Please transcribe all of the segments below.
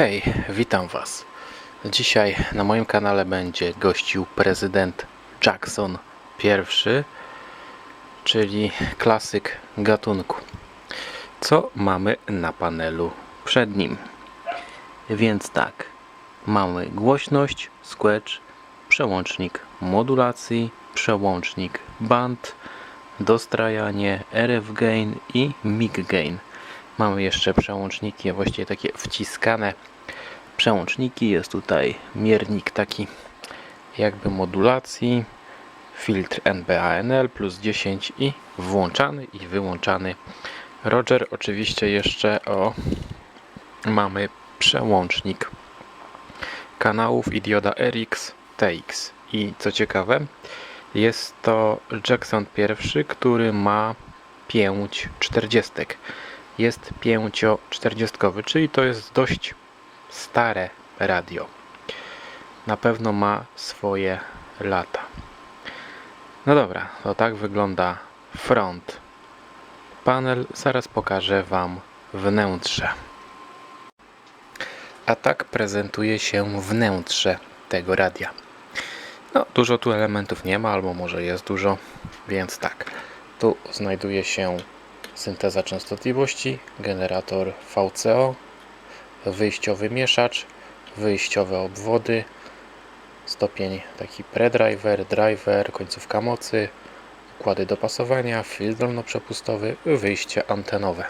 Hej, witam Was. Dzisiaj na moim kanale będzie gościł prezydent Jackson I, czyli klasyk gatunku. Co mamy na panelu przed nim? Więc tak, mamy głośność, squelch, przełącznik modulacji, przełącznik band, dostrajanie, RF gain i mic gain. Mamy jeszcze przełączniki, właściwie takie wciskane przełączniki. Jest tutaj miernik taki jakby modulacji, filtr NBANL plus 10 i włączany i wyłączany. Roger oczywiście jeszcze o mamy przełącznik kanałów i dioda RX TX. I co ciekawe, jest to Jackson pierwszy, który ma pięć czterdziestek. Jest pięcio-czterdziestkowy, czyli to jest dość stare radio. Na pewno ma swoje lata. No dobra, to tak wygląda front. Panel zaraz pokażę Wam wnętrze. A tak prezentuje się wnętrze tego radia. No, dużo tu elementów nie ma, albo może jest dużo, więc tak. Tu znajduje się synteza częstotliwości, generator VCO, wyjściowy mieszacz, wyjściowe obwody, stopień taki predriver, driver, końcówka mocy, układy dopasowania, filtr dolnoprzepustowy, wyjście antenowe.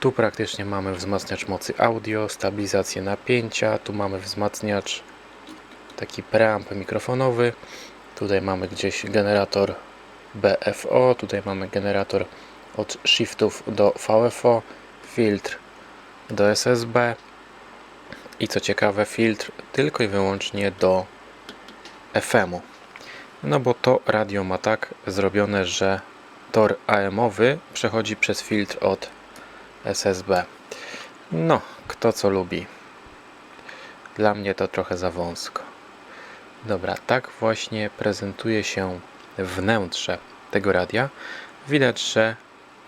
Tu praktycznie mamy wzmacniacz mocy audio, stabilizację napięcia, tu mamy wzmacniacz taki preamp mikrofonowy, tutaj mamy gdzieś generator BFO, tutaj mamy generator od shiftów do VFO, filtr do SSB i co ciekawe filtr tylko i wyłącznie do FM-u. No bo to radio ma tak zrobione, że tor AM-owy przechodzi przez filtr od SSB. No, kto co lubi. Dla mnie to trochę za wąsko. Dobra, tak właśnie prezentuje się wnętrze tego radia. Widać, że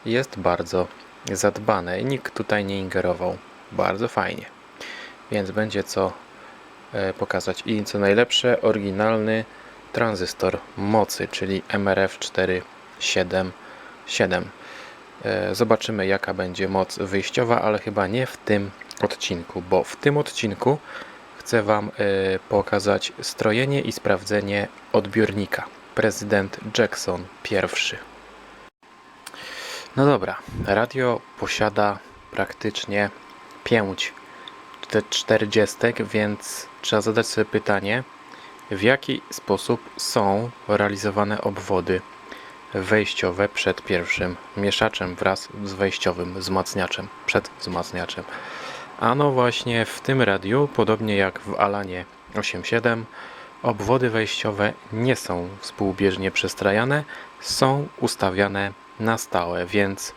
jest bardzo zadbane i nikt tutaj nie ingerował. Bardzo fajnie. Więc będzie co e, pokazać. I co najlepsze, oryginalny tranzystor mocy, czyli MRF 477. E, Zobaczymy jaka będzie moc wyjściowa, ale chyba nie w tym odcinku, bo w tym odcinku chcę Wam e, pokazać strojenie i sprawdzenie odbiornika. Prezydent Jackson I. No dobra, radio posiada praktycznie 5 czterdziestek, więc trzeba zadać sobie pytanie, w jaki sposób są realizowane obwody wejściowe przed pierwszym mieszaczem wraz z wejściowym wzmacniaczem, przed wzmacniaczem. Ano właśnie w tym radiu, podobnie jak w Alanie 8.7, obwody wejściowe nie są współbieżnie przestrajane, są ustawiane na stałe, więc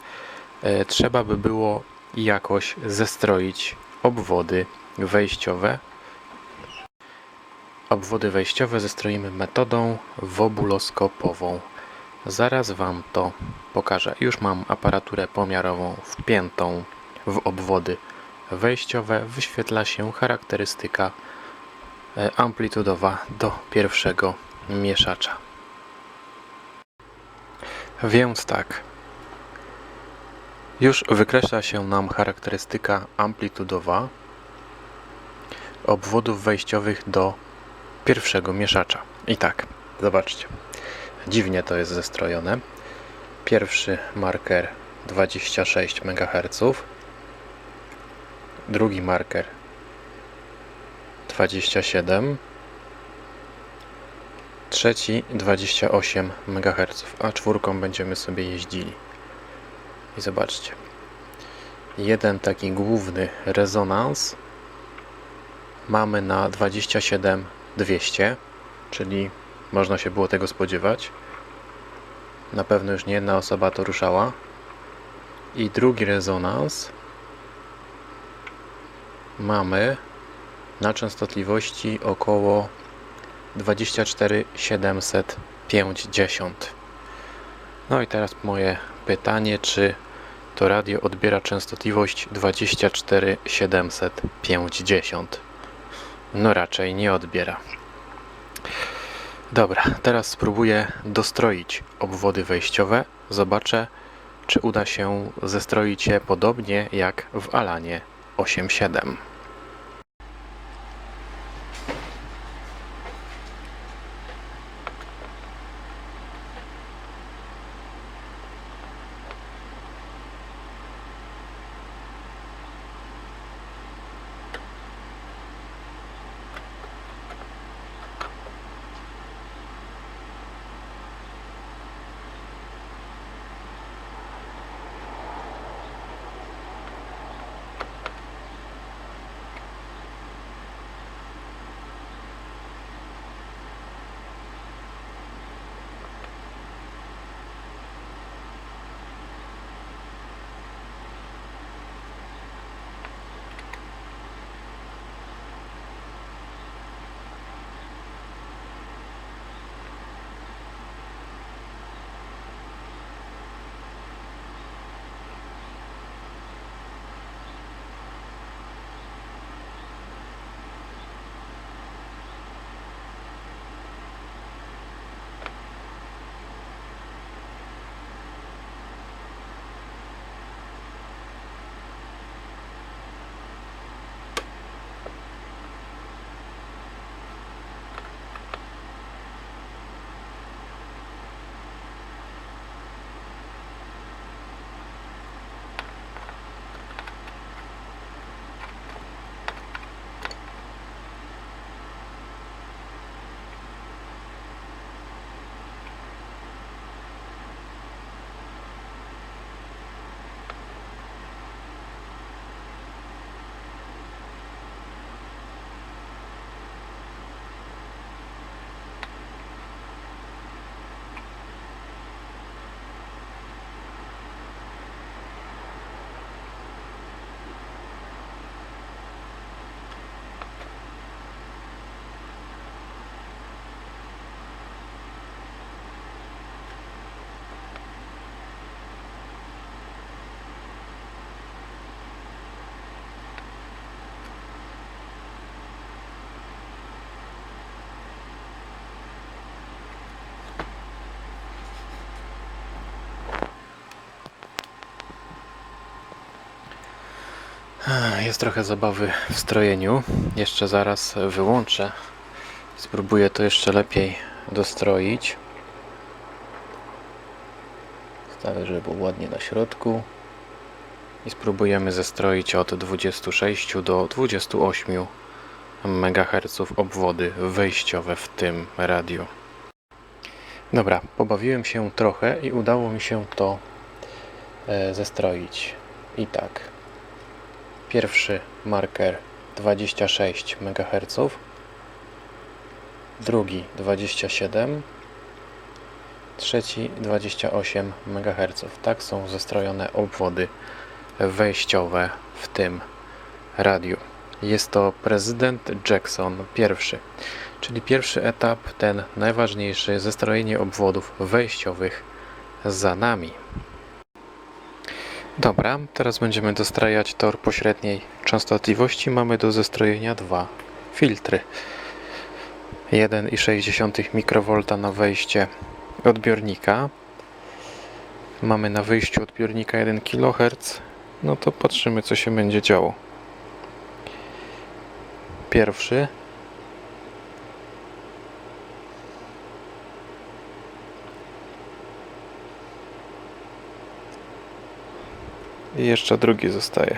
e, trzeba by było jakoś zestroić obwody wejściowe. Obwody wejściowe zestroimy metodą wobuloskopową. Zaraz Wam to pokażę. Już mam aparaturę pomiarową wpiętą w obwody wejściowe. Wyświetla się charakterystyka e, amplitudowa do pierwszego mieszacza. Więc tak. Już wykreśla się nam charakterystyka amplitudowa obwodów wejściowych do pierwszego mieszacza. I tak, zobaczcie. Dziwnie to jest zestrojone. Pierwszy marker 26 MHz. Drugi marker 27 trzeci 28 MHz, a czwórką będziemy sobie jeździli. I zobaczcie. Jeden taki główny rezonans mamy na 27200, czyli można się było tego spodziewać. Na pewno już nie jedna osoba to ruszała. I drugi rezonans mamy na częstotliwości około 24 750. No i teraz moje pytanie, czy to radio odbiera częstotliwość 24750. No raczej nie odbiera. Dobra, teraz spróbuję dostroić obwody wejściowe. Zobaczę, czy uda się zestroić je podobnie jak w Alanie 8.7. Jest trochę zabawy w strojeniu. Jeszcze zaraz wyłączę. Spróbuję to jeszcze lepiej dostroić. Stawię, żeby było ładnie na środku. I spróbujemy zestroić od 26 do 28 MHz obwody wejściowe w tym radiu. Dobra, pobawiłem się trochę i udało mi się to e, zestroić. I tak. Pierwszy marker 26 MHz, drugi 27, trzeci 28 MHz. Tak są zestrojone obwody wejściowe w tym radiu. Jest to prezydent Jackson pierwszy, czyli pierwszy etap, ten najważniejszy, zestrojenie obwodów wejściowych za nami. Dobra, teraz będziemy dostrajać tor pośredniej częstotliwości. Mamy do zestrojenia dwa filtry. 1,6 mikrowolta na wejście odbiornika. Mamy na wyjściu odbiornika 1 kHz. No to patrzymy co się będzie działo. Pierwszy I jeszcze drugi zostaje.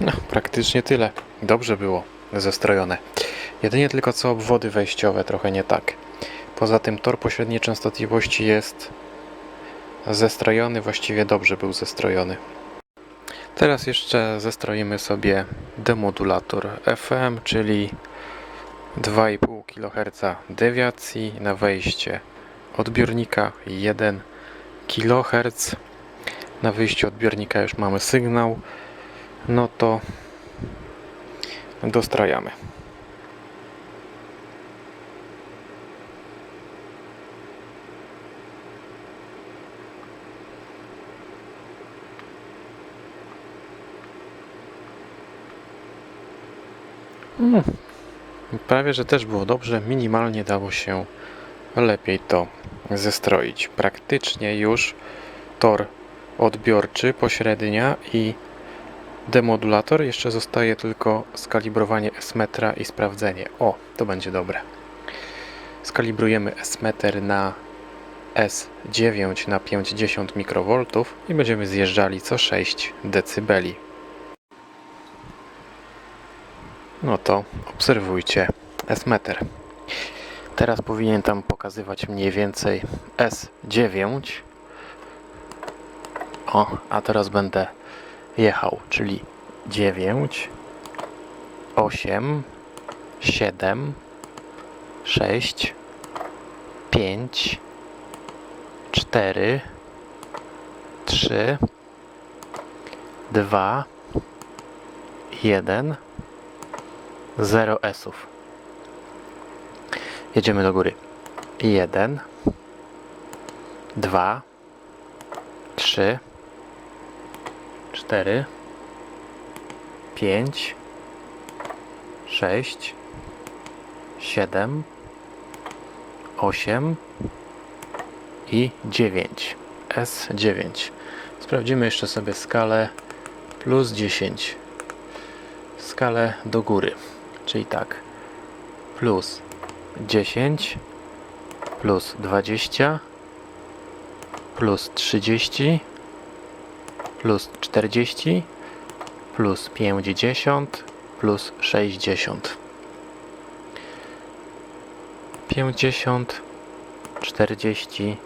No, praktycznie tyle. Dobrze było zestrojone. Jedynie tylko co obwody wejściowe trochę nie tak. Poza tym tor pośredniej częstotliwości jest zestrojony, właściwie dobrze był zestrojony. Teraz jeszcze zestroimy sobie demodulator FM, czyli 2,5 kHz dewiacji na wejście odbiornika 1 kHz na wyjściu odbiornika już mamy sygnał. No to dostrajamy Mm. Prawie, że też było dobrze. Minimalnie dało się lepiej to zestroić. Praktycznie już tor odbiorczy, pośrednia i demodulator. Jeszcze zostaje tylko skalibrowanie S-metra i sprawdzenie. O, to będzie dobre. Skalibrujemy S-meter na S9 na 50 mikrowoltów i będziemy zjeżdżali co 6 decybeli. No to obserwujcie S-meter. Teraz powinien tam pokazywać mniej więcej S9. O, a teraz będę jechał, czyli 9, 8, 7, 6, 5, 4, 3, 2, 1, 0 S-ów. Jedziemy do góry. 1, 2, 3, 4, 5, 6, 7, 8 i 9. S9. Sprawdzimy jeszcze sobie skalę plus 10. Skalę do góry. Czyli tak. Plus 10 plus 20 plus 30 plus 40 plus 50 plus 60 50 40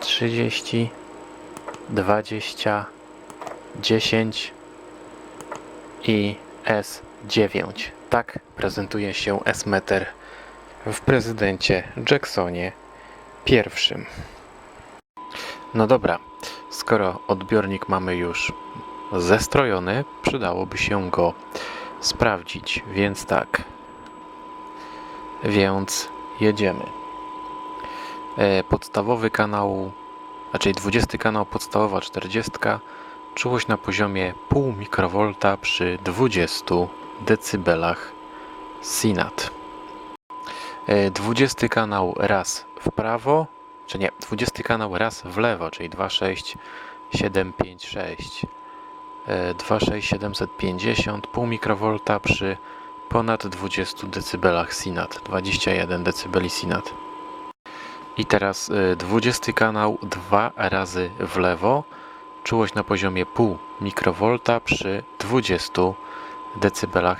30 20 10 i S9 tak prezentuje się S-meter w prezydencie Jacksonie pierwszym. No dobra, skoro odbiornik mamy już zestrojony, przydałoby się go sprawdzić, więc tak. Więc jedziemy. E, Podstawowy kanał, raczej 20 kanał, podstawowa 40, czułość na poziomie 0,5 mikrowolta przy 20 decybelach Sinat. E, 20 kanał raz w prawo, czy nie, 20 kanał raz w lewo, czyli 26756. E, 26750, pół mikrowolta przy ponad 20 decybelach Sinat, 21 decybeli Sinat. I teraz e, 20 kanał dwa razy w lewo, czułość na poziomie pół mikrowolta przy 20 decybelach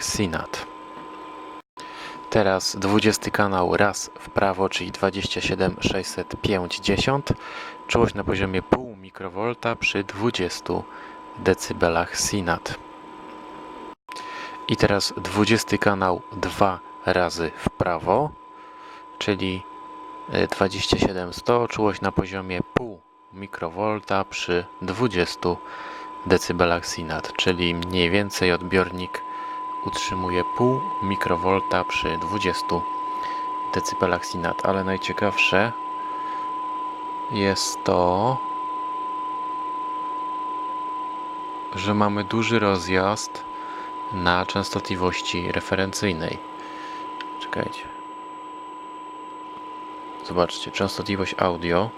Sinat. Teraz 20 kanał raz w prawo, czyli 27 650. Czułość na poziomie pół mikrowolta przy 20 decybelach Sinat. I teraz 20 kanał dwa razy w prawo, czyli e, 27 100. Czułość na poziomie pół mikrowolta przy 20 decybelach Sinat, czyli mniej więcej odbiornik utrzymuje pół mikrowolta przy 20 decybelach Sinat, ale najciekawsze jest to, że mamy duży rozjazd na częstotliwości referencyjnej. Czekajcie. Zobaczcie, częstotliwość audio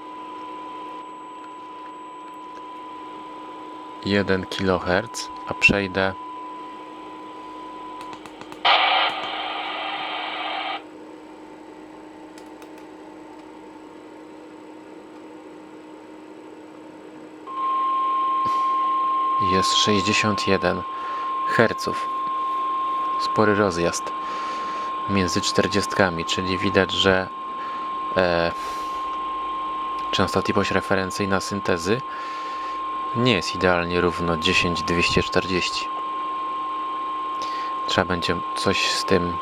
1 kHz, a przejdę jest 61 Hz. Spory rozjazd między 40, czyli widać, że e, częstotliwość referencyjna syntezy nie jest idealnie równo 10240. Trzeba będzie coś z tym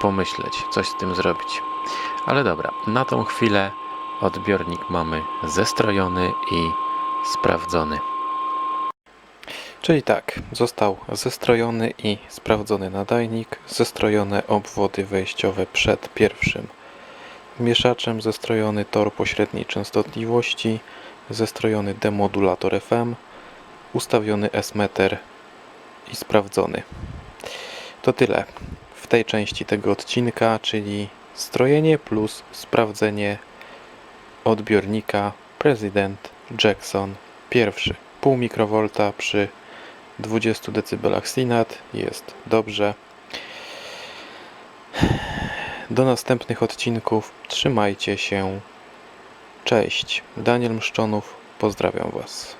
pomyśleć, coś z tym zrobić. Ale dobra, na tą chwilę odbiornik mamy zestrojony i sprawdzony. Czyli tak, został zestrojony i sprawdzony nadajnik, zestrojone obwody wejściowe przed pierwszym mieszaczem, zestrojony tor pośredniej częstotliwości, zestrojony demodulator FM, ustawiony S-meter i sprawdzony. To tyle w tej części tego odcinka, czyli strojenie plus sprawdzenie odbiornika President Jackson pierwszy. Pół mikrowolta przy 20 dB SINAT jest dobrze. Do następnych odcinków trzymajcie się. Cześć. Daniel Mszczonów. Pozdrawiam Was.